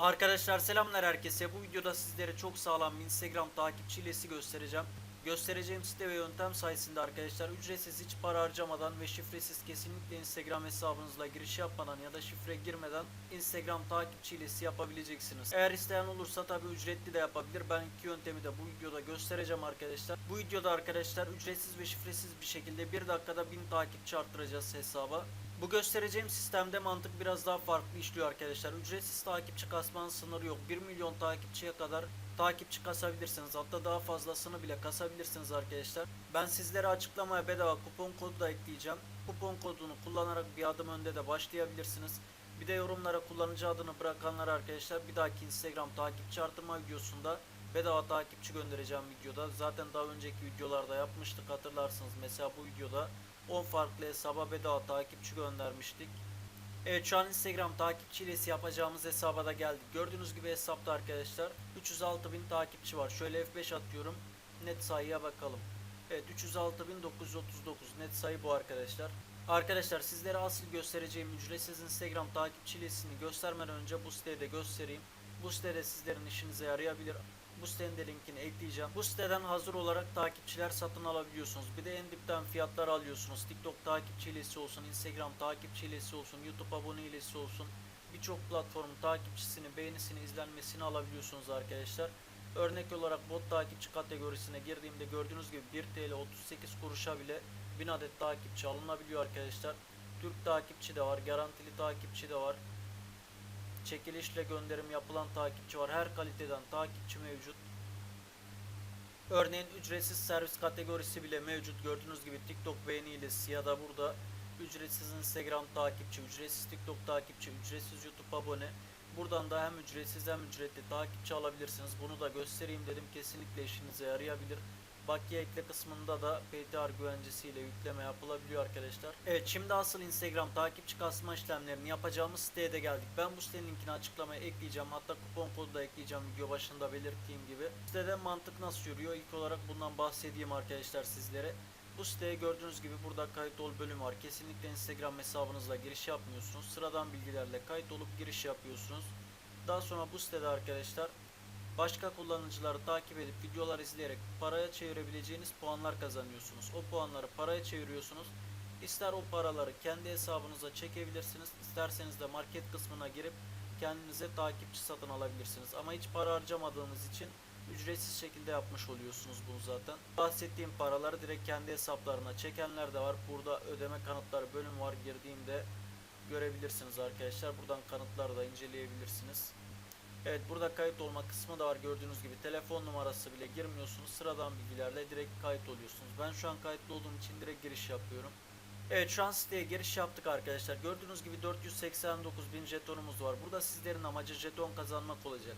Arkadaşlar selamlar herkese. Bu videoda sizlere çok sağlam Instagram takipçi göstereceğim. Göstereceğim site ve yöntem sayesinde arkadaşlar ücretsiz hiç para harcamadan ve şifresiz kesinlikle Instagram hesabınızla giriş yapmadan ya da şifre girmeden Instagram takipçi yapabileceksiniz. Eğer isteyen olursa tabi ücretli de yapabilir. Ben iki yöntemi de bu videoda göstereceğim arkadaşlar. Bu videoda arkadaşlar ücretsiz ve şifresiz bir şekilde 1 dakikada 1000 takipçi arttıracağız hesaba. Bu göstereceğim sistemde mantık biraz daha farklı işliyor arkadaşlar. Ücretsiz takipçi kasmanın sınırı yok. 1 milyon takipçiye kadar takipçi kasabilirsiniz. Hatta daha fazlasını bile kasabilirsiniz arkadaşlar. Ben sizlere açıklamaya bedava kupon kodu da ekleyeceğim. Kupon kodunu kullanarak bir adım önde de başlayabilirsiniz. Bir de yorumlara kullanıcı adını bırakanlar arkadaşlar bir dahaki Instagram takipçi artırma videosunda bedava takipçi göndereceğim videoda. Zaten daha önceki videolarda yapmıştık hatırlarsınız. Mesela bu videoda 10 farklı hesaba bedava takipçi göndermiştik. Evet şu an Instagram takipçi hilesi yapacağımız hesaba da geldik. Gördüğünüz gibi hesapta arkadaşlar 306 bin takipçi var. Şöyle F5 atıyorum. Net sayıya bakalım. Evet 306.939 net sayı bu arkadaşlar. Arkadaşlar sizlere asıl göstereceğim ücretsiz Instagram takipçi hilesini göstermeden önce bu siteyi de göstereyim. Bu sitede sizlerin işinize yarayabilir. Bu sitenin de linkini ekleyeceğim. Bu siteden hazır olarak takipçiler satın alabiliyorsunuz. Bir de en dipten fiyatlar alıyorsunuz. TikTok takipçi hilesi olsun, Instagram takipçi hilesi olsun, YouTube abone hilesi olsun. Birçok platformun takipçisini, beğenisini, izlenmesini alabiliyorsunuz arkadaşlar. Örnek olarak bot takipçi kategorisine girdiğimde gördüğünüz gibi 1 TL 38 kuruşa bile 1000 adet takipçi alınabiliyor arkadaşlar. Türk takipçi de var, garantili takipçi de var. Çekilişle gönderim yapılan takipçi var. Her kaliteden takipçi mevcut. Örneğin ücretsiz servis kategorisi bile mevcut. Gördüğünüz gibi TikTok beğeni hilesi ya da burada ücretsiz Instagram takipçi, ücretsiz TikTok takipçi, ücretsiz YouTube abone. Buradan da hem ücretsiz hem ücretli takipçi alabilirsiniz. Bunu da göstereyim dedim. Kesinlikle işinize yarayabilir. Bakiye ekle kısmında da PTR güvencesiyle yükleme yapılabiliyor arkadaşlar. Evet şimdi asıl Instagram takipçi kasma işlemlerini yapacağımız siteye de geldik. Ben bu sitenin linkini açıklamaya ekleyeceğim. Hatta kupon kodu da ekleyeceğim video başında belirttiğim gibi. Sitede mantık nasıl yürüyor? İlk olarak bundan bahsedeyim arkadaşlar sizlere. Bu siteye gördüğünüz gibi burada kayıt ol bölümü var. Kesinlikle Instagram hesabınızla giriş yapmıyorsunuz. Sıradan bilgilerle kayıt olup giriş yapıyorsunuz. Daha sonra bu sitede arkadaşlar Başka kullanıcıları takip edip videolar izleyerek paraya çevirebileceğiniz puanlar kazanıyorsunuz. O puanları paraya çeviriyorsunuz. İster o paraları kendi hesabınıza çekebilirsiniz. isterseniz de market kısmına girip kendinize takipçi satın alabilirsiniz. Ama hiç para harcamadığınız için ücretsiz şekilde yapmış oluyorsunuz bunu zaten. Bahsettiğim paraları direkt kendi hesaplarına çekenler de var. Burada ödeme kanıtları bölümü var. Girdiğimde görebilirsiniz arkadaşlar. Buradan kanıtları da inceleyebilirsiniz. Evet burada kayıt olma kısmı da var gördüğünüz gibi telefon numarası bile girmiyorsunuz sıradan bilgilerle direkt kayıt oluyorsunuz. Ben şu an kayıtlı olduğum için direkt giriş yapıyorum. Evet şu an siteye giriş yaptık arkadaşlar. Gördüğünüz gibi 489 bin jetonumuz var. Burada sizlerin amacı jeton kazanmak olacak.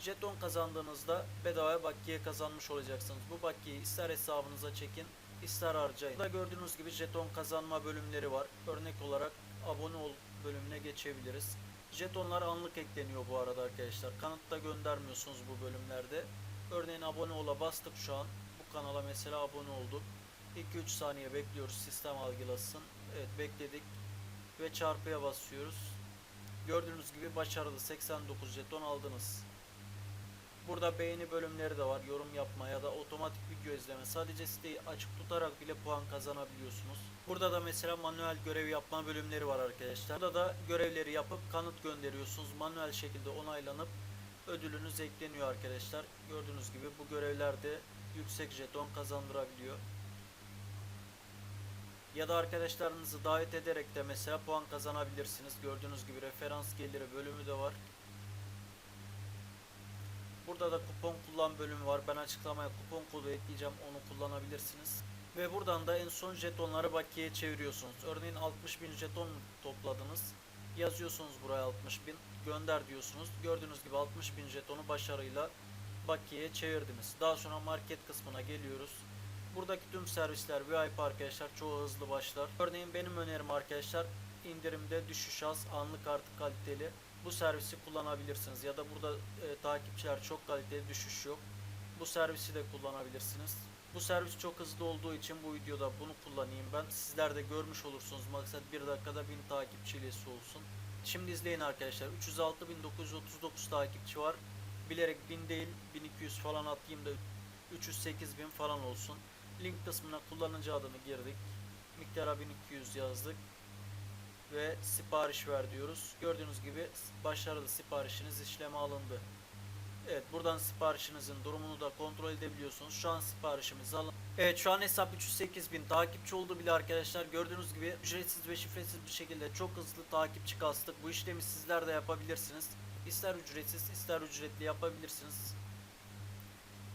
Jeton kazandığınızda bedava bakiye kazanmış olacaksınız. Bu bakiyeyi ister hesabınıza çekin ister harcayın. Burada gördüğünüz gibi jeton kazanma bölümleri var. Örnek olarak abone ol bölümüne geçebiliriz. Jetonlar anlık ekleniyor bu arada arkadaşlar. Kanıtta göndermiyorsunuz bu bölümlerde. Örneğin abone ola bastık şu an. Bu kanala mesela abone olduk. 2-3 saniye bekliyoruz sistem algılasın. Evet bekledik. Ve çarpıya basıyoruz. Gördüğünüz gibi başarılı 89 jeton aldınız. Burada beğeni bölümleri de var. Yorum yapma ya da otomatik video izleme. Sadece siteyi açık tutarak bile puan kazanabiliyorsunuz. Burada da mesela manuel görev yapma bölümleri var arkadaşlar. Burada da görevleri yapıp kanıt gönderiyorsunuz. Manuel şekilde onaylanıp ödülünüz ekleniyor arkadaşlar. Gördüğünüz gibi bu görevler de yüksek jeton kazandırabiliyor. Ya da arkadaşlarınızı davet ederek de mesela puan kazanabilirsiniz. Gördüğünüz gibi referans geliri bölümü de var. Burada da kupon kullan bölümü var. Ben açıklamaya kupon kodu ekleyeceğim. Onu kullanabilirsiniz. Ve buradan da en son jetonları bakiyeye çeviriyorsunuz. Örneğin 60 bin jeton topladınız. Yazıyorsunuz buraya 60 bin. Gönder diyorsunuz. Gördüğünüz gibi 60 bin jetonu başarıyla bakiyeye çevirdiniz. Daha sonra market kısmına geliyoruz. Buradaki tüm servisler VIP arkadaşlar çoğu hızlı başlar. Örneğin benim önerim arkadaşlar indirimde düşüş az anlık artı kaliteli bu servisi kullanabilirsiniz ya da burada e, takipçiler çok kaliteli düşüş yok. Bu servisi de kullanabilirsiniz. Bu servis çok hızlı olduğu için bu videoda bunu kullanayım ben. Sizler de görmüş olursunuz. Maksat bir dakikada 1000 takipçi hilesi olsun. Şimdi izleyin arkadaşlar. 306.939 takipçi var. Bilerek 1000 değil 1200 falan atayım da 308.000 falan olsun. Link kısmına kullanıcı adını girdik. Miktara 1200 yazdık. Ve sipariş ver diyoruz. Gördüğünüz gibi başarılı siparişiniz işleme alındı. Evet buradan siparişinizin durumunu da kontrol edebiliyorsunuz. Şu an siparişimizi alın. Evet şu an hesap 308 bin takipçi oldu bile arkadaşlar. Gördüğünüz gibi ücretsiz ve şifresiz bir şekilde çok hızlı takipçi kastık. Bu işlemi sizler de yapabilirsiniz. İster ücretsiz ister ücretli yapabilirsiniz.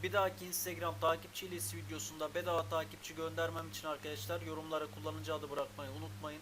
Bir dahaki Instagram takipçi ilesi videosunda bedava takipçi göndermem için arkadaşlar yorumlara kullanıcı adı bırakmayı unutmayın.